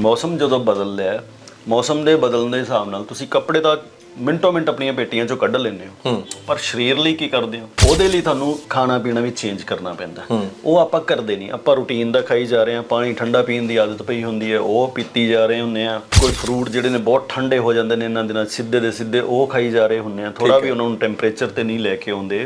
ਮੌਸਮ ਜਦੋਂ ਬਦਲ ਲਿਆ ਮੌਸਮ ਦੇ ਬਦਲਣ ਦੇ ਹਿਸਾਬ ਨਾਲ ਤੁਸੀਂ ਕੱਪੜੇ ਤਾਂ ਮਿੰਟੋ ਮਿੰਟ ਆਪਣੀਆਂ ਪੇਟੀਆਂ ਚੋਂ ਕੱਢ ਲੈਂਦੇ ਹੋ। ਪਰ ਸਰੀਰ ਲਈ ਕੀ ਕਰਦੇ ਹੋ? ਉਹਦੇ ਲਈ ਤੁਹਾਨੂੰ ਖਾਣਾ ਪੀਣਾ ਵੀ ਚੇਂਜ ਕਰਨਾ ਪੈਂਦਾ। ਉਹ ਆਪਾਂ ਕਰਦੇ ਨਹੀਂ। ਆਪਾਂ ਰੂਟੀਨ ਦਾ ਖਾਈ ਜਾ ਰਹੇ ਹਾਂ ਪਾਣੀ ਠੰਡਾ ਪੀਣ ਦੀ ਆਦਤ ਪਈ ਹੁੰਦੀ ਹੈ ਉਹ ਪੀਤੀ ਜਾ ਰਹੇ ਹੁੰਦੇ ਆ ਕੋਈ ਫਰੂਟ ਜਿਹੜੇ ਨੇ ਬਹੁਤ ਠੰਡੇ ਹੋ ਜਾਂਦੇ ਨੇ ਇਹਨਾਂ ਦਿਨਾਂ 'ਚ, ਸਿੱਧੇ ਦੇ ਸਿੱਧੇ ਉਹ ਖਾਈ ਜਾ ਰਹੇ ਹੁੰਦੇ ਆ ਥੋੜਾ ਵੀ ਉਹਨਾਂ ਨੂੰ ਟੈਂਪਰੇਚਰ ਤੇ ਨਹੀਂ ਲੈ ਕੇ ਆਉਂਦੇ।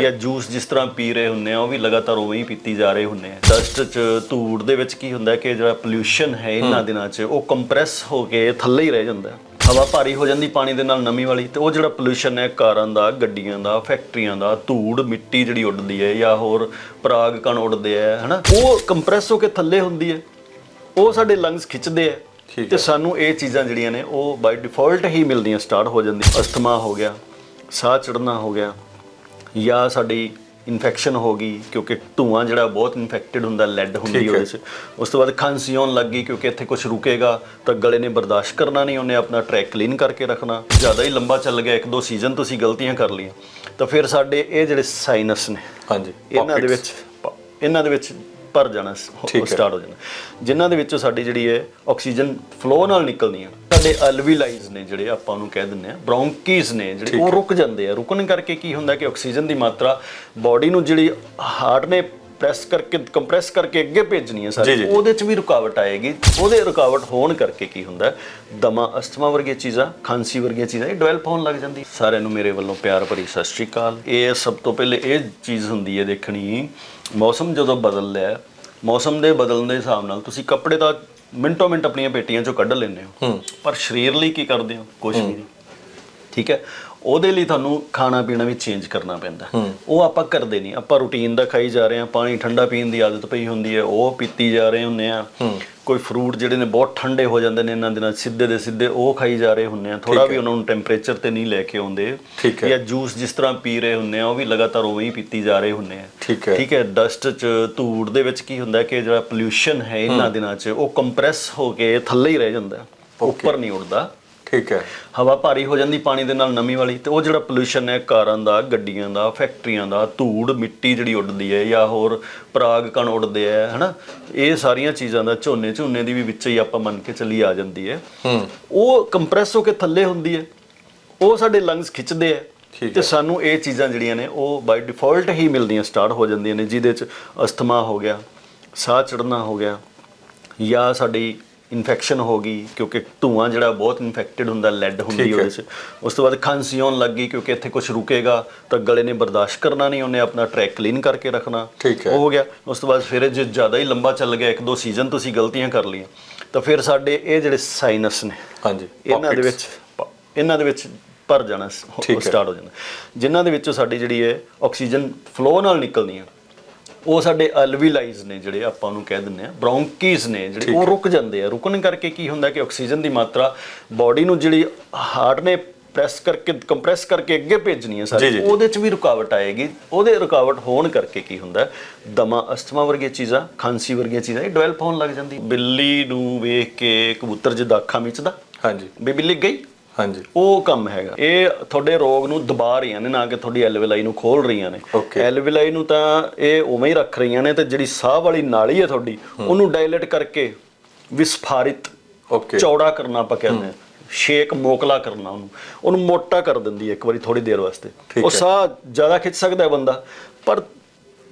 ਜਾਂ ਜੂਸ ਜਿਸ ਤਰ੍ਹਾਂ ਪੀ ਰਹੇ ਹੁੰਦੇ ਆ ਉਹ ਵੀ ਲਗਾਤਾਰ ਉਵੇਂ ਹੀ ਪੀਤੀ ਜਾ ਰਹੇ ਹੁੰਦੇ ਆ ਡਸਟ 'ਚ ਧੂੜ ਦੇ ਵਿੱਚ ਕੀ ਹੁੰਦਾ ਕਿ ਜਿਹੜਾ ਪੋਲਿਊਸ਼ਨ ਹੈ ਇਹਨਾਂ ਦਿਨਾਂ 'ਚ ਉਹ ਕੰਪਰੈਸ ਹੋ ਕੇ ਥੱਲੇ ਹੀ ਰਹਿ ਜਾਂਦਾ। ਹਵਾ ਭਾਰੀ ਹੋ ਜਾਂਦੀ ਪਾਣੀ ਦੇ ਨਾਲ ਨਮੀ ਵਾਲੀ ਤੇ ਉਹ ਜਿਹੜਾ ਪੋਲਿਊਸ਼ਨ ਹੈ ਕਾਰਾਂ ਦਾ ਗੱਡੀਆਂ ਦਾ ਫੈਕਟਰੀਆਂ ਦਾ ਧੂੜ ਮਿੱਟੀ ਜਿਹੜੀ ਉੱਡਦੀ ਹੈ ਜਾਂ ਹੋਰ ਪਰਾਗ ਕਣ ਉੱਡਦੇ ਆ ਹਨਾ? ਉਹ ਕੰਪਰੈਸ ਹੋ ਕੇ ਥੱਲੇ ਹੁੰਦੀ ਹੈ। ਉਹ ਸਾਡੇ ਲੰਗਸ ਖਿੱਚਦੇ ਆ ਤੇ ਸਾਨੂੰ ਇਹ ਚੀਜ਼ਾਂ ਜਿਹੜੀਆਂ ਨੇ ਉਹ ਬਾਈ ਡਿਫਾਲਟ ਹੀ ਮਿਲਦੀਆਂ ਸਟਾਰਟ ਹੋ ਜਾਂਦੀ ਅਸਥਮਾ ਹੋ ਗਿਆ ਸਾਹ ਚੜਨਾ ਹੋ ਗਿਆ ਜਾਂ ਸਾਡੀ ਇਨਫੈਕਸ਼ਨ ਹੋ ਗਈ ਕਿਉਂਕਿ ਧੂਆਂ ਜਿਹੜਾ ਬਹੁਤ ਇਨਫੈਕਟਡ ਹੁੰਦਾ ਲੈਡ ਹੁੰਦੀ। ਉਹਦੇ 'ਚ ਉਸ ਤੋਂ ਬਾਅਦ ਖਾਂਸੀ ਆਉਣ ਲੱਗ ਗਈ ਕਿਉਂਕਿ ਇੱਥੇ ਕੁਝ ਰੁਕੇਗਾ ਤਾਂ ਗਲੇ ਨੇ ਬਰਦਾਸ਼ਤ ਕਰਨਾ ਨਹੀਂ ਉਹਨੇ ਆਪਣਾ ਟਰੈਕ ਕਲੀਨ ਕਰਕੇ ਰੱਖਣਾ ਜ਼ਿਆਦਾ ਹੀ ਲੰਬਾ ਚੱਲ ਗਿਆ ਇੱਕ ਦੋ ਸੀਜ਼ਨ ਤੁਸੀਂ ਗਲਤੀਆਂ ਕਰ ਲਈਆਂ ਤਾਂ ਫਿਰ ਸਾਡੇ ਇਹ ਜਿਹੜੇ ਸਾਈਨਸ ਨੇ ਹਾਂਜੀ ਇਹਨਾਂ ਦੇ। ਵਿੱਚ ਇਹਨਾਂ ਦੇ ਵਿੱਚ ਭਰ ਜਾਣਾ ਹੈ। ਸਟਾਰਟ ਹੋ। ਜਾਣਾ। ਜਿਨ੍ਹਾਂ ਦੇ ਵਿੱਚੋਂ ਸਾਡੀ ਜਿਹੜੀ ਹੈ ਆਕਸੀਜਨ ਫਲੋ ਨਾਲ ਨਿਕਲਦੀਆਂ ਸਾਡੇ ਅਲਵੀਲਾਈਜ਼ ਨੇ ਜਿਹੜੇ ਆਪਾਂ ਉਹਨੂੰ ਕਹਿ ਦਿੰਦੇ ਆ ਬ੍ਰੌਂਕੀਜ਼ ਨੇ ਜਿਹੜੇ ਉਹ ਰੁਕ ਜਾਂਦੇ ਆ। ਰੁਕਣ ਕਰਕੇ ਕੀ ਹੁੰਦਾ ਕਿ ਆਕਸੀਜਨ ਦੀ ਮਾਤਰਾ ਬਾਡੀ ਨੂੰ ਜਿਹੜੀ ਹਾਰਟ ਨੇ ਪ੍ਰੈਸ ਕਰਕੇ ਕੰਪਰੈਸ ਕਰਕੇ ਅੱਗੇ ਭੇਜਣੀ ਹੈ ਸਾਰੀ। ਉਹਦੇ 'ਚ ਵੀ ਰੁਕਾਵਟ ਆਏਗੀ। ਉਹਦੇ ਰੁਕਾਵਟ ਹੋਣ ਕਰਕੇ ਕੀ ਹੁੰਦਾ? ਦਮਾ ਅਸਥਮਾ ਵਰਗੀਆਂ ਚੀਜ਼ਾਂ ਖਾਂਸੀ ਵਰਗੀਆਂ ਚੀਜ਼ਾਂ ਇਹ ਡਿਵੈਲਪ ਹੋਣ ਲੱਗ ਜਾਂਦੀ। ਸਾਰਿਆਂ ਨੂੰ ਮੇਰੇ ਵੱਲੋਂ ਪਿਆਰ ਭਰੀ ਸਤਿ ਸ਼੍ਰੀ ਅਕਾਲ। ਇਹ ਸਭ ਤੋਂ ਪਹਿਲੇ ਇਹ ਚੀਜ਼ ਹੁੰਦੀ ਹੈ ਦੇਖਣੀ ਮੌਸਮ ਜਦੋਂ ਬਦਲ ਲਿਆ ਮੌਸਮ ਦੇ ਬਦਲਣ ਦੇ ਹਿਸਾਬ ਨਾਲ ਤੁਸੀਂ ਕੱਪੜੇ ਤਾਂ ਮਿੰਟੋ ਮਿੰਟ ਆਪਣੀਆਂ ਪੇਟੀਆਂ ਚੋਂ ਕੱਢ ਲੈਂਦੇ ਹੋ ਪਰ ਸਰੀਰ ਲਈ ਕੀ ਕਰਦੇ ਹੋ? ਕੁਝ ਵੀ ਨਹੀਂ। ਠੀਕ ਹੈ? ਉਹਦੇ ਲਈ ਤੁਹਾਨੂੰ ਖਾਣਾ ਪੀਣਾ ਵੀ ਚੇਂਜ ਕਰਨਾ ਪੈਂਦਾ। ਉਹ ਆਪਾਂ ਕਰਦੇ ਨਹੀਂ। ਆਪਾਂ ਰੂਟੀਨ ਦਾ ਖਾਈ ਜਾ ਰਹੇ ਹਾਂ ਪਾਣੀ ਠੰਡਾ ਪੀਣ ਦੀ ਆਦਤ ਪਈ ਹੁੰਦੀ ਹੈ ਉਹ ਪੀਤੀ ਜਾ ਰਹੇ ਹੁੰਦੇ ਆ ਕੋਈ ਫਰੂਟ ਜਿਹੜੇ ਨੇ ਬਹੁਤ ਠੰਡੇ ਹੋ ਜਾਂਦੇ ਨੇ ਇਹਨਾਂ ਦਿਨਾਂ 'ਚ, ਸਿੱਧੇ ਦੇ ਸਿੱਧੇ ਉਹ ਖਾਈ ਜਾ ਰਹੇ ਹੁੰਦੇ ਆ ਥੋੜਾ ਵੀ ਉਹਨਾਂ ਨੂੰ ਟੈਂਪਰੇਚਰ ਤੇ ਨਹੀਂ ਲੈ ਕੇ ਆਉਂਦੇ। ਜਾਂ ਜੂਸ ਜਿਸ ਤਰ੍ਹਾਂ ਪੀ ਰਹੇ ਹੁੰਦੇ ਆ ਉਹ ਵੀ ਲਗਾਤਾਰ ਉਵੇਂ ਹੀ ਪੀਤੀ ਜਾ ਰਹੇ ਹੁੰਦੇ ਆ ਠੀਕ ਹੈ। ਠੀਕ ਹੈ ਡਸਟ 'ਚ ਧੂੜ ਦੇ ਵਿੱਚ ਕੀ ਹੁੰਦਾ ਕਿ ਜਿਹੜਾ ਪੋਲਿਊਸ਼ਨ ਹੈ ਇਹਨਾਂ ਦਿਨਾਂ 'ਚ ਉਹ ਕੰਪਰੈਸ ਹੋ ਕੇ ਥੱਲੇ ਹੀ ਰਹਿ ਜਾਂਦਾ। ਉੱਪਰ ਨਹੀਂ ਉੱਡਦਾ। ਠੀਕ ਹੈ। ਹਵਾ ਭਾਰੀ ਹੋ ਜਾਂਦੀ ਪਾਣੀ ਦੇ ਨਾਲ ਨਮੀ ਵਾਲੀ ਤੇ ਉਹ ਜਿਹੜਾ ਪੋਲਿਊਸ਼ਨ ਹੈ ਕਾਰਾਂ ਦਾ ਗੱਡੀਆਂ ਦਾ ਫੈਕਟਰੀਆਂ ਦਾ ਧੂੜ ਮਿੱਟੀ ਜਿਹੜੀ ਉੱਡਦੀ ਹੈ ਜਾਂ ਹੋਰ ਪਰਾਗ ਕਣ ਉੱਡਦੇ ਆ ਹਨਾ? ਇਹ ਸਾਰੀਆਂ ਚੀਜ਼ਾਂ ਦਾ ਝੋਨੇ ਝੋਨੇ ਦੀ ਵੀ ਵਿੱਚ ਹੀ ਆਪਾਂ ਮੰਨ ਕੇ ਚੱਲੀ ਆ ਜਾਂਦੀ ਹੈ। ਉਹ ਕੰਪਰੈਸ ਹੋ ਕੇ ਥੱਲੇ ਹੁੰਦੀ ਹੈ। ਉਹ ਸਾਡੇ ਲੰਗਸ ਖਿੱਚਦੇ ਆ ਤੇ ਸਾਨੂੰ ਇਹ ਚੀਜ਼ਾਂ ਜਿਹੜੀਆਂ ਨੇ ਉਹ ਬਾਈ ਡਿਫਾਲਟ ਹੀ ਮਿਲਦੀਆਂ ਸਟਾਰਟ ਹੋ ਜਾਂਦੀਆਂ ਨੇ ਜਿਹਦੇ ਚ ਅਸਥਮਾ ਹੋ ਗਿਆ ਸਾਹ ਚੜਨਾ ਹੋ ਗਿਆ ਜਾਂ ਸਾਡੀ ਇਨਫੈਕਸ਼ਨ ਹੋ ਗਈ ਕਿਉਂਕਿ ਧੂਆਂ ਜਿਹੜਾ ਬਹੁਤ ਇਨਫੈਕਟਡ ਹੁੰਦਾ ਲੈਡ ਹੁੰਦੀ ਹੈ। ਉਹਦੇ 'ਚ ਉਸ ਤੋਂ ਬਾਅਦ ਖਾਂਸੀ ਆਉਣ ਲੱਗ ਗਈ ਕਿਉਂਕਿ ਇੱਥੇ ਕੁਝ ਰੁਕੇਗਾ ਤਾਂ ਗਲੇ ਨੇ ਬਰਦਾਸ਼ਤ ਕਰਨਾ ਨਹੀਂ ਉਹਨੇ ਆਪਣਾ ਟਰੈਕ ਕਲੀਨ ਕਰਕੇ ਰੱਖਣਾ ਹੈ। ਉਹ ਹੋ ਗਿਆ ਉਸ ਤੋਂ ਬਾਅਦ ਫਿਰ ਜੇ ਜ਼ਿਆਦਾ ਹੀ ਲੰਬਾ ਚੱਲ ਗਿਆ ਇੱਕ ਦੋ ਸੀਜ਼ਨ ਤੁਸੀਂ ਗਲਤੀਆਂ ਕਰ ਲਈਆਂ ਤਾਂ ਫਿਰ ਸਾਡੇ ਇਹ ਜਿਹੜੇ ਸਾਈਨਸ ਨੇ ਹਾਂਜੀ ਇਹਨਾਂ ਦੇ। ਵਿੱਚ ਇਹਨਾਂ ਦੇ ਵਿੱਚ ਭਰ ਜਾਣਾ ਹੈ। ਸਟਾਰਟ ਹੋ ਜਾਣਾ ਜਿਨ੍ਹਾਂ ਦੇ ਵਿੱਚੋਂ ਸਾਡੀ ਜਿਹੜੀ ਹੈ ਆਕਸੀਜਨ ਫਲੋ ਨਾਲ ਨਿਕਲਦੀਆਂ ਉਹ ਸਾਡੇ ਅਲਵੀਲਾਈਜ਼ ਨੇ ਜਿਹੜੇ ਆਪਾਂ ਉਹਨੂੰ ਕਹਿ ਦਿੰਦੇ ਆ ਬ੍ਰੌਂਕੀਜ਼ ਨੇ ਜਿਹੜੇ ਉਹ ਰੁਕ ਜਾਂਦੇ ਆ ਰੁਕਣ ਕਰਕੇ ਕੀ ਹੁੰਦਾ ਕਿ ਆਕਸੀਜਨ ਦੀ ਮਾਤਰਾ ਬਾਡੀ ਨੂੰ ਜਿਹੜੀ ਹਾਰਟ ਨੇ ਪ੍ਰੈਸ ਕਰਕੇ ਕੰਪਰੈਸ ਕਰਕੇ ਅੱਗੇ ਭੇਜਣੀ ਹੈ ਸਾਰੀ। ਉਹਦੇ 'ਚ ਵੀ ਰੁਕਾਵਟ ਆਏਗੀ ਉਹਦੇ ਰੁਕਾਵਟ ਹੋਣ ਕਰਕੇ ਕੀ ਹੁੰਦਾ? ਦਮਾ ਅਸਥਮਾ ਵਰਗੀਆਂ ਚੀਜ਼ਾਂ ਖਾਂਸੀ ਵਰਗੀਆਂ ਚੀਜ਼ਾਂ ਇਹ ਡਿਵੈਲਪ ਹੋਣ ਲੱਗ ਜਾਂਦੀ ਬਿੱਲੀ ਨੂੰ ਵੇਖ ਕੇ ਕਬੂਤਰ ਜਿੱਦਾਂ ਅੱਖਾਂ ਮੀਚਦਾ ਹਾਂਜੀ ਵੀ ਬਿੱਲੀ ਗਈ ਹਾਂਜੀ। ਉਹ ਕੰਮ ਹੈਗਾ। ਇਹ ਤੁਹਾਡੇ ਰੋਗ ਨੂੰ ਦਬਾ ਰਹੀਆਂ ਨੇ ਨਾ ਕਿ ਤੁਹਾਡੀ ਐਲਵੀਲਾਈ ਨੂੰ ਖੋਲ ਰਹੀਆਂ ਨੇ. ਐਲਵੀਲਾਈ ਨੂੰ ਤਾਂ ਇਹ ਉਵੇਂ ਹੀ ਰੱਖ ਰਹੀਆਂ ਨੇ ਤੇ ਜਿਹੜੀ ਸਾਹ ਵਾਲੀ ਨਾਲੀ ਹੈ ਤੁਹਾਡੀ ਉਹਨੂੰ ਡਾਇਲੇਟ ਕਰਕੇ ਵਿਸਫਾਰਿਤ ਓਕੇ ਚੌੜਾ ਕਰਨਾ ਆਪਾਂ ਕਹਿੰਦੇ ਹਾਂ। ਸ਼ੇਕ ਮੋਕਲਾ ਕਰਨਾ ਉਹਨੂੰ। ਉਹਨੂੰ ਮੋਟਾ ਕਰ ਦਿੰਦੀ ਹੈ ਇੱਕ ਵਾਰੀ ਥੋੜੀ ਦੇਰ ਵਾਸਤੇ। ਉਹ। ਸਾਹ ਜ਼ਿਆਦਾ ਖਿੱਚ ਸਕਦਾ ਹੈ ਬੰਦਾ ਪਰ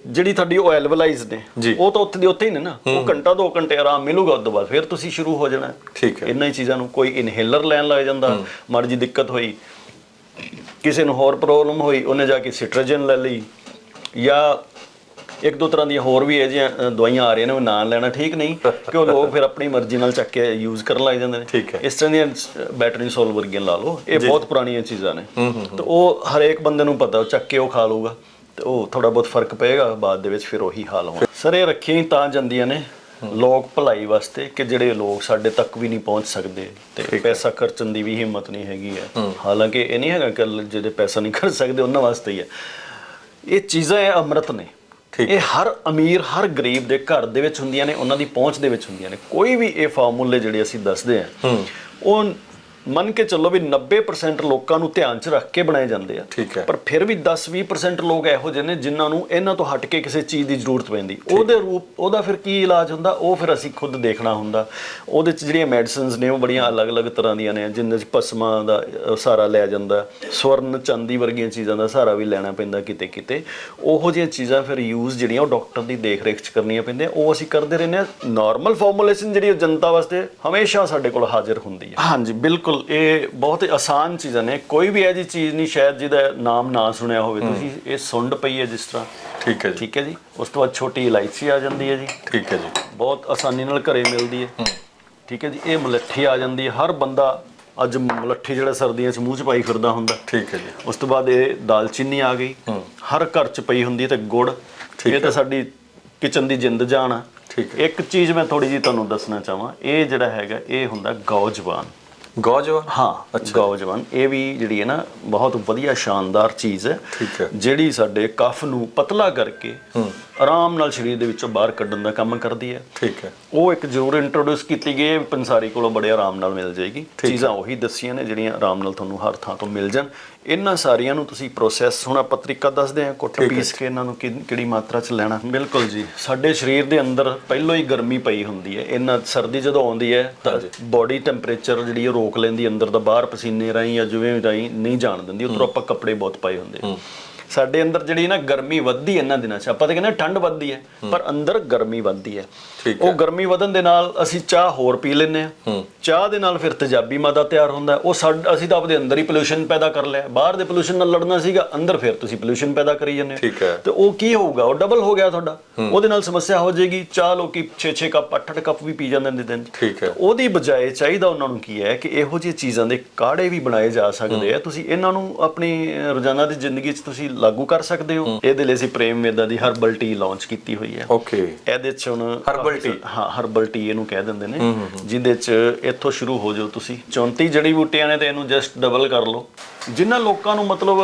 ਜਿਹੜੀ ਤੁਹਾਡੀ ਉਹ ਐਲਵਲਾਈਜ਼ ਨੇ। ਉਹ ਤਾਂ ਉੱਥੇ ਦੀ ਉੱਥੇ ਹੀ ਨੇ ਨਾ। ਉਹ ਘੰਟਾ ਦੋ ਘੰਟੇ ਆਰਾਮ ਮਿਲੂਗਾ ਉਸ ਤੋਂ ਬਾਅਦ ਫਿਰ ਤੁਸੀਂ ਸ਼ੁਰੂ ਹੋ ਜਾਣਾ। ਠੀਕ ਹੈ। ਚੀਜ਼ਾਂ ਨੂੰ ਕੋਈ ਇਨਹੇਲਰ ਲੈਣ ਲੱਗ ਜਾਂਦਾ। ਮਾੜੀ ਜੀ ਦਿੱਕਤ ਹੋਈ ਕਿਸੇ ਨੂੰ ਹੋਰ ਪ੍ਰੋਬਲਮ ਹੋਈ ਉਹਨੇ ਜਾ ਕੇ ਸਿਟਰਜਨ ਲੈ ਲਈ। ਜਾਂ ਇੱਕ ਦੋ ਤਰ੍ਹਾਂ ਦੀਆਂ ਹੋਰ ਵੀ ਇਹ ਜਿਹੀਆਂ ਦਵਾਈਆਂ ਆ ਰਹੀਆਂ ਨੇ ਉਹ ਨਾਂ ਲੈਣਾ ਠੀਕ ਨਹੀਂ ਕਿ ਉਹ ਲੋਕ ਫਿਰ ਆਪਣੀ ਮਰਜ਼ੀ ਨਾਲ ਚੱਕ ਕੇ ਯੂਜ਼ ਕਰਨ ਲੱਗ ਜਾਂਦੇ ਨੇ। ਠੀਕ ਹੈ। ਇਸ ਤਰ੍ਹਾਂ ਦੀਆਂ ਬੈਟਰੀ ਸੋਲ ਵਰਗੀਆਂ ਲਾ ਲਓ। ਇਹ ਬਹੁਤ ਪੁਰਾਣੀਆਂ ਚੀਜ਼ਾਂ ਨੇ। ਤੇ ਉਹ ਹਰੇਕ ਬੰਦੇ ਨੂੰ ਪਤਾ ਉਹ ਚੱਕ ਕੇ ਉਹ ਖਾ ਲੂਗਾ ਤੇ ਉਹ ਥੋੜਾ ਬਹੁਤ ਫ਼ਰਕ ਪਏਗਾ ਬਾਅਦ ਦੇ ਵਿੱਚ ਫਿਰ ਉਹੀ ਹਾਲ ਹੋਣਾ। ਸਰ ਇਹ ਰੱਖੀਆਂ ਹੀ ਤਾਂ ਜਾਂਦੀਆਂ ਨੇ ਲੋਕ ਭਲਾਈ ਵਾਸਤੇ ਕਿ ਜਿਹੜੇ ਲੋਕ ਸਾਡੇ ਤੱਕ ਵੀ ਨਹੀਂ ਪਹੁੰਚ ਸਕਦੇ ਤੇ ਪੈਸਾ ਖਰਚਣ ਦੀ ਵੀ ਹਿੰਮਤ ਨਹੀਂ ਹੈਗੀ ਹੈ। ਹਾਲਾਂਕਿ ਇਹ ਨਹੀਂ ਹੈਗਾ ਕਿ ਜਿਹੜੇ ਪੈਸਾ ਨਹੀਂ ਖਰਚ ਸਕਦੇ ਉਹਨਾਂ ਵਾਸਤੇ ਹੀ ਹੈ। ਇਹ ਚੀਜ਼ਾਂ ਇਹ ਅੰਮ੍ਰਿਤ ਨੇ। ਇਹ ਹਰ ਅਮੀਰ ਹਰ ਗਰੀਬ ਦੇ ਘਰ ਦੇ ਵਿੱਚ ਹੁੰਦੀਆਂ ਨੇ ਉਹਨਾਂ ਦੀ ਪਹੁੰਚ ਦੇ ਵਿੱਚ ਹੁੰਦੀਆਂ ਨੇ। ਕੋਈ ਵੀ ਇਹ ਫਾਰਮੂਲੇ ਜਿਹੜੇ ਅਸੀਂ ਦੱਸਦੇ ਆ ਉਹ ਮੰਨ ਕੇ ਚੱਲੋ ਵੀ 90% ਲੋਕਾਂ ਨੂੰ ਧਿਆਨ 'ਚ ਰੱਖ ਕੇ ਬਣਾਏ ਜਾਂਦੇ ਆ। ਠੀਕ ਹੈ। ਪਰ ਫਿਰ ਵੀ 10-20% ਲੋਕ ਇਹੋ ਜਿਹੇ ਨੇ ਜਿਨ੍ਹਾਂ ਨੂੰ ਇਹਨਾਂ ਤੋਂ ਹਟ ਕੇ ਕਿਸੇ ਚੀਜ਼ ਦੀ ਜ਼ਰੂਰਤ ਪੈਂਦੀ। ਉਹਦੇ ਰੂਪ ਉਹਦਾ ਫਿਰ ਕੀ ਇਲਾਜ ਹੁੰਦਾ? ਉਹ ਫਿਰ ਅਸੀਂ ਖੁਦ ਦੇਖਣਾ ਹੁੰਦਾ। ਉਹਦੇ 'ਚ ਜਿਹੜੀਆਂ ਮੈਡੀਸਿਨਸ ਨੇ ਉਹ ਬੜੀਆਂ ਅਲੱਗ-ਅਲੱਗ ਤਰ੍ਹਾਂ ਦੀਆਂ ਨੇ ਜਿਨ੍ਹਾਂ 'ਚ ਪਸਮਾ ਦਾ ਸਹਾਰਾ ਲਿਆ ਜਾਂਦਾ। ਸਵਰਨ ਚਾਂਦੀ ਵਰਗੀਆਂ ਚੀਜ਼ਾਂ ਦਾ ਸਹਾਰਾ ਵੀ ਲੈਣਾ ਪੈਂਦਾ ਕਿਤੇ ਕਿਤੇ ਉਹੋ ਜਿਹੀਆਂ ਚੀਜ਼ਾਂ ਫਿਰ ਯੂਜ਼ ਜਿਹੜੀਆਂ ਉਹ ਡਾਕਟਰ ਦੀ ਦੇਖ-ਰੇਖ 'ਚ ਕਰਨੀਆਂ ਪੈਂਦੀਆਂ। ਉਹ ਅਸੀਂ ਕਰਦੇ ਰਹਿੰਦੇ ਹਾਂ। ਨਾਰਮਲ ਫਾਰਮੂਲੇਸ਼ਨ ਜਿਹੜੀ ਉਹ ਜਨਤਾ ਵਾਸਤੇ ਹਮੇਸ਼ਾ ਸਾਡੇ ਕੋਲ ਹਾਜ਼ਰ ਹੁੰਦੀ ਹੈ। ਹਾਂਜੀ ਬਿਲਕੁਲ। ਇਹ ਬਹੁਤ ਹੀ ਆਸਾਨ ਚੀਜ਼ਾਂ ਨੇ। ਕੋਈ ਵੀ ਜਿਹੀ ਚੀਜ਼ ਨਹੀਂ ਸ਼ਾਇਦ ਜਿਹਦਾ ਨਾਮ ਨਾ ਸੁਣਿਆ ਹੋਵੇ। ਤੁਸੀਂ ਇਹ ਸੁੰਡ ਪਈ ਹੈ ਜਿਸ ਤਰ੍ਹਾਂ। ਠੀਕ ਹੈ ਜੀ। ਠੀਕ ਹੈ ਜੀ। ਉਸ ਤੋਂ ਬਾਅਦ ਛੋਟੀ ਇਲਾਇਚੀ ਆ ਜਾਂਦੀ ਹੈ ਜੀ। ਠੀਕ ਹੈ ਜੀ। ਬਹੁਤ ਆਸਾਨੀ ਨਾਲ ਘਰੇ ਮਿਲਦੀ ਹੈ। ਠੀਕ ਹੈ ਜੀ। ਇਹ ਮੁਲੱਠੀ ਆ ਜਾਂਦੀ ਹੈ। ਹਰ ਬੰਦਾ ਅੱਜ ਮੁਲੱਠੀ ਜਿਹੜਾ ਸਰਦੀਆਂ 'ਚ ਮੂੰਹ 'ਚ ਪਾਈ ਫਿਰਦਾ ਹੁੰਦਾ। ਠੀਕ ਹੈ ਜੀ। ਉਸ ਤੋਂ ਬਾਅਦ ਇਹ ਦਾਲਚੀਨੀ ਆ ਗਈ। ਹਰ ਘਰ 'ਚ ਪਈ ਹੁੰਦੀ ਹੈ ਤੇ ਗੁੜ। ਇਹ ਤਾਂ ਸਾਡੀ ਕਿਚਨ ਦੀ ਜਿੰਦ ਜਾਨ ਆ। ਠੀਕ ਇੱਕ ਚੀਜ਼ ਮੈਂ ਥੋੜੀ ਜੀ ਤੁਹਾਨੂੰ ਦੱਸਣਾ ਚਾਹਾਂ। ਇਹ ਜਿਹੜਾ ਹੈਗਾ ਇਹ ਹੁੰਦਾ ਗੌਜਵਾਨ। ਗੌਜਵਾ ਹਾਂ ਗੌਜਵਾਨ। ਇਹ ਵੀ ਜਿਹੜੀ ਹੈ ਨਾ ਬਹੁਤ ਵਧੀਆ ਸ਼ਾਨਦਾਰ ਚੀਜ਼ ਹੈ। ਠੀਕ ਹੈ। ਜਿਹੜੀ ਸਾਡੇ ਕਫ ਨੂੰ ਪਤਲਾ ਕਰਕੇ ਆਰਾਮ ਨਾਲ ਸਰੀਰ ਦੇ ਵਿੱਚੋਂ ਬਾਹਰ ਕੱਢਣ ਦਾ ਕੰਮ ਕਰਦੀ ਹੈ। ਠੀਕ ਹੈ। ਉਹ ਇੱਕ ਜ਼ਰੂਰ ਇੰਟਰੋਡਿਊਸ ਕੀਤੀ ਗਈ ਹੈ ਪੰਸਾਰੀ ਕੋਲੋਂ ਬੜੇ ਆਰਾਮ ਨਾਲ ਮਿਲ ਜਾਏਗੀ। ਚੀਜ਼ਾਂ ਉਹੀ ਦੱਸੀਆਂ ਨੇ ਜਿਹੜੀਆਂ ਆਰਾਮ ਨਾਲ ਤੁਹਾਨੂੰ ਹਰ ਥਾਂ ਤੋਂ ਮਿਲ ਜਾਣ। ਇਹਨਾਂ ਸਾਰੀਆਂ ਨੂੰ ਤੁਸੀਂ ਪ੍ਰੋਸੈਸ ਹੁਣ ਆਪਾਂ ਤਰੀਕਾ ਦੱਸਦੇ ਹਾਂ ਕੁੱਟ ਪੀਸ ਕੇ ਇਹਨਾਂ ਨੂੰ ਕਿ- ਕਿਹੜੀ ਮਾਤਰਾ ਚ ਲੈਣਾ। ਬਿਲਕੁਲ ਜੀ। ਸਾਡੇ ਸਰੀਰ ਦੇ ਅੰਦਰ ਪਹਿਲਾਂ ਹੀ ਗਰਮੀ ਪਈ ਹੁੰਦੀ ਹੈ। ਇਹਨਾਂ ਸਰਦੀ ਜਦੋਂ ਆਉਂਦੀ ਹੈ ਤਾਂ ਬਾਡੀ ਟੈਂਪਰੇਚਰ ਜਿਹੜੀ ਉਹ ਰੋਕ ਲੈਂਦੀ ਅੰਦਰ ਦਾ ਬਾਹਰ ਪਸੀਨੇ ਰਾਹੀਂ ਜਾਂ ਜਿਵੇਂ ਰਾਹੀਂ ਨਹੀਂ ਜਾਣ ਦਿੰਦੀ ਉਧਰੋਂ ਆਪਾਂ ਕੱਪੜੇ ਬਹੁਤ ਪਾਏ ਹੁੰਦੇ ਸਾਡੇ ਅੰਦਰ ਜਿਹੜੀ ਨਾ ਗਰਮੀ ਵੱਧਦੀ ਇਹਨਾਂ ਦਿਨਾਂ 'ਚ ਆਪਾਂ ਤਾਂ ਕਹਿੰਦੇ ਠੰਡ ਵੱਧਦੀ ਹੈ ਪਰ ਅੰਦਰ ਗਰਮੀ ਵੱਧਦੀ ਹੈ। ਉਹ ਗਰਮੀ ਵਧਣ ਦੇ ਨਾਲ ਅਸੀਂ ਚਾਹ ਹੋਰ ਪੀ ਲੈਂਦੇ ਆ ਚਾਹ ਦੇ ਨਾਲ ਫਿਰ ਤੇਜ਼ਾਬੀ ਮਾਦਾ ਤਿਆਰ ਹੁੰਦਾ। ਉਹ ਸਾਡ- ਅਸੀਂ ਤਾਂ ਆਪਦੇ ਅੰਦਰ ਹੀ ਪੋਲੂਸ਼ਨ ਪੈਦਾ ਕਰ ਲਿਆ। ਬਾਹਰ ਦੇ ਪੋਲੂਸ਼ਨ ਨਾਲ ਲੜਨਾ ਸੀਗਾ ਅੰਦਰ ਫਿਰ ਤੁਸੀਂ ਪੋਲੂਸ਼ਨ ਪੈਦਾ ਕਰੀ ਜਾਂਦੇ ਹੋ। ਠੀਕ ਹੈ। ਤੇ ਉਹ ਕੀ ਹੋਊਗਾ? ਉਹ ਡਬਲ ਹੋ ਗਿਆ ਤੁਹਾਡਾ। ਉਹਦੇ ਨਾਲ ਸਮੱਸਿਆ ਹੋ ਜਾਏਗੀ। ਚਾਹ ਲੋਕੀ 6-6 ਕੱਪ 8-8 ਕੱਪ ਵੀ ਪੀ ਜਾਂਦੇ ਨੇ ਦਿਨ 'ਚ। ਠੀਕ ਹੈ। ਤੇ ਉਹਦੀ ਬਜਾਏ ਚਾਹੀਦਾ ਉਹਨਾਂ ਨੂੰ ਕੀ ਹੈ ਕਿ ਇਹੋ ਜਿਹੀ ਚੀਜ਼ਾਂ ਦੇ ਕਾੜੇ ਵੀ ਬਣਾਏ ਜਾ ਸਕਦੇ ਆ। ਤੁਸੀਂ ਇਹਨਾਂ ਨੂੰ ਆਪਣੀ ਰੋਜ਼ਾਨਾ ਦੀ ਜ਼ਿੰਦਗੀ 'ਚ ਤੁਸੀਂ ਲਾਗੂ ਕਰ ਸਕਦੇ ਹੋ। ਇਹਦੇ ਲਈ ਅਸੀਂ ਪ੍ਰੇਮ ਵੇਦਾ ਦੀ ਹਰਬਲ ਟੀ ਲਾਂਚ ਕੀਤੀ ਹੋਈ ਹੈ। ਓਕੇ। ਇਹਦੇ ਚ ਹੁਣ Herbal tea? ਹਾਂ ਹਰਬਲ ਟੀ ਇਹਨੂੰ ਕਹਿ ਦਿੰਦੇ ਨੇ। ਜਿਹਦੇ ਚ ਇੱਥੋਂ ਸ਼ੁਰੂ ਹੋ ਜਾਓ ਤੁਸੀਂ। 34 ਜੜੀ ਬੂਟੀਆਂ ਨੇ ਤੇ ਇਹਨੂੰ ਜਸਟ ਡਬਲ ਕਰ ਲਓ। ਜਿਨ੍ਹਾਂ ਲੋਕਾਂ ਨੂੰ ਮਤਲਬ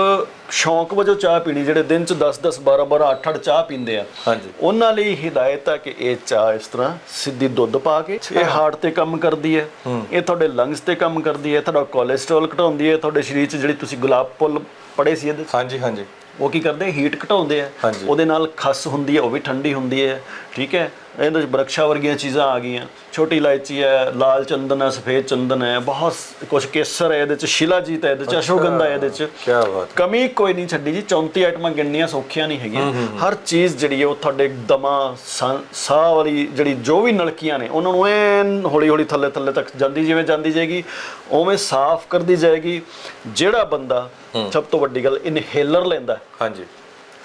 ਸ਼ੌਂਕ ਵਜੋਂ ਚਾਹ ਪੀਣੀ ਜਿਹੜੇ ਦਿਨ ਚ 10 10 12 12 8 8 ਚਾਹ ਪੀਂਦੇ ਆ। ਹਾਂਜੀ। ਉਹਨਾਂ ਲਈ ਹਿਦਾਇਤ ਹੈ ਕਿ ਇਹ ਚਾਹ ਇਸ ਤਰ੍ਹਾਂ ਸਿੱਧੀ ਦੁੱਧ ਪਾ ਕੇ ਇਹ ਹਾਰਟ ਤੇ ਕੰਮ ਕਰਦੀ ਹੈ। ਇਹ ਤੁਹਾਡੇ ਲੰਗਸ ਤੇ ਕੰਮ ਕਰਦੀ ਹੈ। ਤੁਹਾਡਾ ਕੋਲੇਸਟ੍ਰੋਲ ਘਟਾਉਂਦੀ ਹੈ। ਤੁਹਾਡੇ ਸਰੀਰ 'ਚ ਜਿਹੜੀ ਤੁਸੀਂ ਗੁਲਾਬ ਫੁੱਲ ਪੜੇ ਸੀ ਇਹਦੇ ਹਾਂਜੀ ਹਾਂਜੀ। ਉਹ ਕੀ ਕਰਦੇ ਹੀਟ ਘਟਾਉਂਦੇ ਆ। ਉਹਦੇ ਨਾਲ ਖਸ ਹੁੰਦੀ ਹੈ ਉਹ ਵੀ ਠੰਡੀ ਹੁੰਦੀ ਹੈ ਠੀਕ ਹੈ? ਇਹਦੇ ਵਿੱਚ ਬਰਕਸ਼ਾ ਵਰਗੀਆਂ ਚੀਜ਼ਾਂ ਆ ਗਈਆਂ। ਛੋਟੀ ਇਲਾਇਚੀ ਹੈ ਲਾਲ ਚੰਦਨ ਹੈ ਸਫੇਦ ਚੰਦਨ ਹੈ ਬਹੁਤ ਕੁਝ ਕੇਸਰ ਹੈ ਇਹਦੇ ਚ ਸ਼ਿਲਾਜੀਤ ਹੈ ਇਹਦੇ ਚ ਅਸ਼ਵਗੰਧਾ ਹੈ ਇਹਦੇ ਚ। ਕੀ ਬਾਤ ਕਮੀ ਕੋਈ ਨਹੀਂ ਛੱਡੀ ਜੀ 34 ਆਈਟਮਾਂ ਗਿਣਨੀਆਂ ਸੌਖੀਆਂ ਨਹੀਂ ਹੈਗੀਆਂ। ਹਰ ਚੀਜ਼ ਜਿਹੜੀ ਹੈ ਉਹ ਤੁਹਾਡੇ ਦਮਾ ਸਾਹ ਵਾਲੀ ਜਿਹੜੀ ਜੋ ਵੀ ਨਲਕੀਆਂ ਨੇ ਉਹਨਾਂ ਨੂੰ ਐਨ ਹੌਲੀ ਹੌਲੀ ਥੱਲੇ ਥੱਲੇ ਤੱਕ ਜਾਂਦੀ ਜਿਵੇਂ ਜਾਂਦੀ ਜਾਏਗੀ ਉਵੇਂ ਸਾਫ਼ ਕਰਦੀ ਜਾਏਗੀ। ਜਿਹੜਾ ਬੰਦਾ ਸਭ ਤੋਂ ਵੱਡੀ ਗੱਲ ਇਨਹੇਲਰ ਲੈਂਦਾ ਹਾਂਜੀ।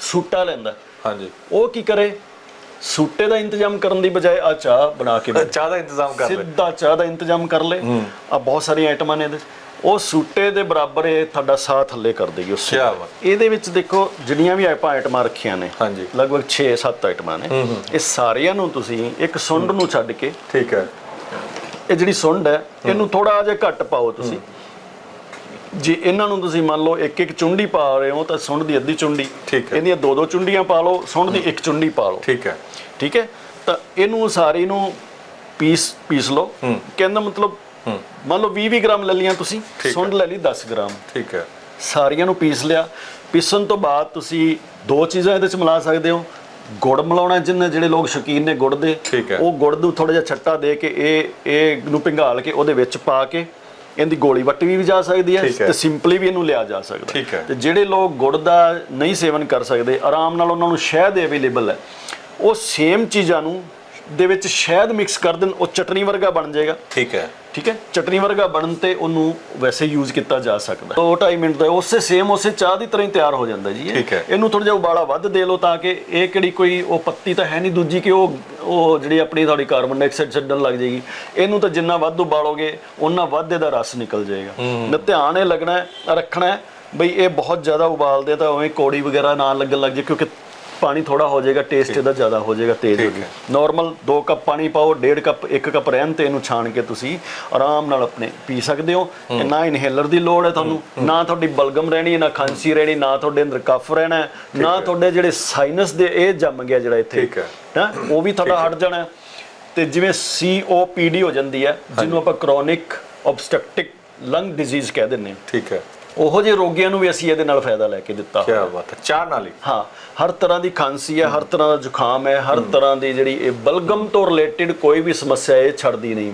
ਸੂਟਾ ਲੈਂਦਾ ਹਾਂਜੀ। ਉਹ ਕੀ ਕਰੇ? ਸੂਟੇ ਦਾ ਇੰਤਜ਼ਾਮ ਕਰਨ ਦੀ ਬਜਾਏ ਆ ਚਾਹ ਬਣਾ ਕੇ। ਚਾਹ ਦਾ ਇੰਤਜ਼ਾਮ ਕਰ ਲੈ। ਸਿੱਧਾ ਚਾਹ ਦਾ ਇੰਤਜ਼ਾਮ ਕਰ ਲੇ। ਆ ਬਹੁਤ ਸਾਰੀਆਂ ਆਈਟਮਾਂ ਨੇ ਇਹਦੇ। ਉਹ ਸੂਟੇ ਦੇ ਬਰਾਬਰ ਇਹ ਤੁਹਾਡਾ ਸਾਹ ਥੱਲੇ ਕਰ ਦੇਗੀ ਉਸ ਬਾਤ। ਇਹਦੇ ਵਿੱਚ ਦੇਖੋ ਜਿੰਨੀਆਂ ਵੀ ਆਪਾਂ ਆਈਟਮਾਂ ਰੱਖੀਆਂ ਨੇ ਹਾਂਜੀ। ਲਗਭਗ 6-7 ਆਈਟਮਾਂ ਨੇ। ਇਹ ਸਾਰੀਆਂ ਨੂੰ ਤੁਸੀਂ ਇੱਕ ਸੁੰਡ ਨੂੰ ਛੱਡ ਕੇ ਠੀਕ ਹੈ। ਇਹ ਜਿਹੜੀ ਸੁੰਡ ਹੈ ਇਹਨੂੰ ਥੋੜਾ ਜਿਹਾ ਘੱਟ ਪਾਓ ਤੁਸੀਂ। ਜੇ ਇਹਨਾਂ ਨੂੰ ਤੁਸੀਂ ਮੰਨ ਲਓ ਇੱਕ ਇੱਕ ਚੁੰਡੀ ਪਾ ਰਹੇ ਹੋ ਤਾਂ ਸੁੰਡ ਦੀ ਅੱਧੀ ਚੁੰਡੀ ਠੀਕ ਹੈ। ਇਹਦੀਆਂ ਦੋ ਦੋ ਚੁੰਡੀਆਂ ਪਾ ਲਓ ਸੁੰਡ ਦੀ ਇੱਕ ਚੁੰਡੀ ਪਾ ਲਓ। ਠੀਕ ਹੈ। ਠੀਕ ਹੈ? ਤਾਂ ਇਹਨੂੰ ਸਾਰੀ ਨੂੰ ਪੀਸ ਪੀਸ ਲਓ। ਕਹਿੰਦਾ ਮਤਲਬ ਮੰਨ ਲਓ 20 20 ਗ੍ਰਾਮ ਲੈ ਲਈਆਂ ਤੁਸੀਂ ਸੁੰਡ ਲੈ ਲਈ 10 ਗ੍ਰਾਮ। ਠੀਕ ਹੈ। ਸਾਰੀਆਂ ਨੂੰ ਪੀਸ ਲਿਆ। ਪੀਸਣ ਤੋਂ ਬਾਅਦ ਤੁਸੀਂ ਦੋ ਚੀਜ਼ਾਂ ਇਹਦੇ ਵਿੱਚ ਮਿਲਾ ਸਕਦੇ ਹੋ। ਗੁੜ ਮਿਲਾਉਣਾ ਜਿੰਨੇ ਜਿਹੜੇ ਲੋਕ ਸ਼ੌਕੀਨ ਨੇ ਗੁੜ ਦੇ। ਉਹ ਗੁੜ ਨੂੰ ਥੋੜਾ ਜਿਹਾ ਛੱਟਾ ਦੇ ਕੇ ਇਹ ਇਹ ਨੂੰ ਪਿੰਗਾਲ ਕੇ ਉਹਦੇ ਵਿੱਚ ਪਾ ਕੇ ਇਹਦੀ ਗੋਲੀ ਵੱਟੀ ਵੀ ਜਾ ਸਕਦੀ ਹੈ। ਤੇ ਸਿੰਪਲੀ ਵੀ ਇਹਨੂੰ ਲਿਆ ਜਾ ਸਕਦਾ। ਤੇ ਜਿਹੜੇ ਲੋਕ ਗੁੜ ਦਾ ਨਹੀਂ ਸੇਵਨ ਕਰ ਸਕਦੇ ਆਰਾਮ ਨਾਲ ਉਹਨਾਂ ਨੂੰ ਸ਼ਹਿਦ ਅਵੇਲੇਬਲ ਹੈ ਉਹ ਸੇਮ ਚੀਜ਼ਾਂ ਨੂੰ ਦੇ ਵਿੱਚ ਸ਼ਹਿਦ ਮਿਕਸ ਕਰ ਦੇਣ ਉਹ ਚਟਨੀ ਵਰਗਾ ਬਣ ਜਾਏਗਾ। ਠੀਕ ਹੈ। ਠੀਕ ਹੈ? ਚਟਨੀ ਵਰਗਾ ਬਣਨ ਤੇ ਉਹਨੂੰ ਵੈਸੇ ਯੂਜ਼ ਕੀਤਾ ਜਾ ਸਕਦਾ ਦੋ ਢਾਈ ਮਿੰਟ ਦਾ ਉਸੇ ਸੇਮ ਉਸੇ ਚਾਹ ਦੀ ਤਰ੍ਹਾਂ ਹੀ ਤਿਆਰ ਹੋ ਜਾਂਦਾ ਜੀ। ਠੀਕ ਹੈ। ਇਹਨੂੰ ਥੋੜਾ ਜਿਹਾ ਉਬਾਲਾ ਵੱਧ ਦੇ ਲਓ ਤਾਂ ਕਿ ਇਹ ਕਿਹੜੀ ਕੋਈ ਉਹ ਪੱਤੀ ਤਾਂ ਹੈ ਨਹੀਂ ਦੂਜੀ ਕਿ ਉਹ ਉਹ ਜਿਹੜੀ ਆਪਣੀ ਤੁਹਾਡੀ ਕਾਰਬਨ ਡਾਈਆਕਸਾਈਡ ਛੱਡਣ ਲੱਗ ਜਾਏਗੀ। ਇਹਨੂੰ ਤਾਂ ਜਿੰਨਾ ਵੱਧ ਉਬਾਲੋਗੇ ਉਹਨਾਂ ਵੱਧ ਇਹਦਾ ਰਸ ਨਿਕਲ ਜਾਏਗਾ। ਨਾ ਧਿਆਨ ਇਹ ਲੱਗਣਾ ਹੈ, ਰੱਖਣਾ ਹੈ ਬਈ ਇਹ ਬਹੁਤ ਜ਼ਿਆਦਾ ਉਬਾਲਦੇ ਤਾਂ ਉਵੇਂ ਕੋੜੀ ਵਗੈਰਾ ਨਾ ਲੱਗਣ ਲੱਗ ਜੇ ਕਿਉਂਕਿ ਪਾਣੀ ਥੋੜਾ ਹੋ ਜਾਏਗਾ ਟੇਸਟ ਇਹਦਾ ਜ਼ਿਆਦਾ ਹੋ ਜਾਏਗਾ ਤੇਜ਼ ਹੋ। ਜਾਏਗਾ। ਨਾਰਮਲ 2 ਕੱਪ ਪਾਣੀ ਪਾਓ 1.5 ਕੱਪ 1 ਕੱਪ ਰਹਿਣ ਤੇ ਇਹਨੂੰ ਛਾਣ ਕੇ ਤੁਸੀਂ ਆਰਾਮ ਨਾਲ ਆਪਣੇ ਪੀ ਸਕਦੇ ਹੋ। ਨਾ ਇਨਹੇਲਰ ਦੀ ਲੋੜ ਹੈ ਤੁਹਾਨੂੰ ਨਾ ਤੁਹਾਡੀ ਬਲਗਮ ਰਹਿਣੀ ਨਾ ਖਾਂਸੀ ਰਹਿਣੀ ਨਾ ਤੁਹਾਡੇ ਅੰਦਰ ਕਫ ਰਹਿਣਾ ਨਾ ਤੁਹਾਡੇ ਜਿਹੜੇ ਸਾਈਨਸ ਦੇ ਇਹ ਜੰਮ ਗਿਆ ਜਿਹੜਾ ਇੱਥੇ ਠੀਕ ਹੈ। ਹੈਂ, ਉਹ ਵੀ ਤੁਹਾਡਾ ਹਟ ਜਾਣਾ। ਤੇ ਜਿਵੇਂ COPD ਹੋ ਜਾਂਦੀ ਹੈ ਜਿਹਨੂੰ ਆਪਾਂ ਕ੍ਰੋਨਿਕ ਆਬਸਟ੍ਰਕਟਿਕ ਲੰਗ ਡਿਜ਼ੀਜ਼ ਕਹਿ ਦਿੰਦੇ ਹਾਂ। ਠੀਕ ਹੈ। ਉਹੋ ਜਿਹੇ ਰੋਗੀਆਂ ਨੂੰ ਵੀ ਅਸੀਂ ਇਹਦੇ ਨਾਲ ਫਾਇਦਾ ਲੈ ਕੇ ਦਿੱਤਾ ਕੀ ਬਾਤ ਹੈ ਚਾਹ ਨਾਲ ਹੀ। ਹਾਂ ਹਰ ਤਰ੍ਹਾਂ ਦੀ ਖਾਂਸੀ ਹੈ ਹਰ ਤਰ੍ਹਾਂ ਦਾ ਜ਼ੁਕਾਮ ਹੈ ਹਰ ਤਰ੍ਹਾਂ ਦੀ ਜਿਹੜੀ ਇਹ ਬਲਗਮ ਤੋਂ ਰਿਲੇਟਡ ਕੋਈ ਵੀ ਸਮੱਸਿਆ ਇਹ ਛੱਡਦੀ ਨਹੀਂ।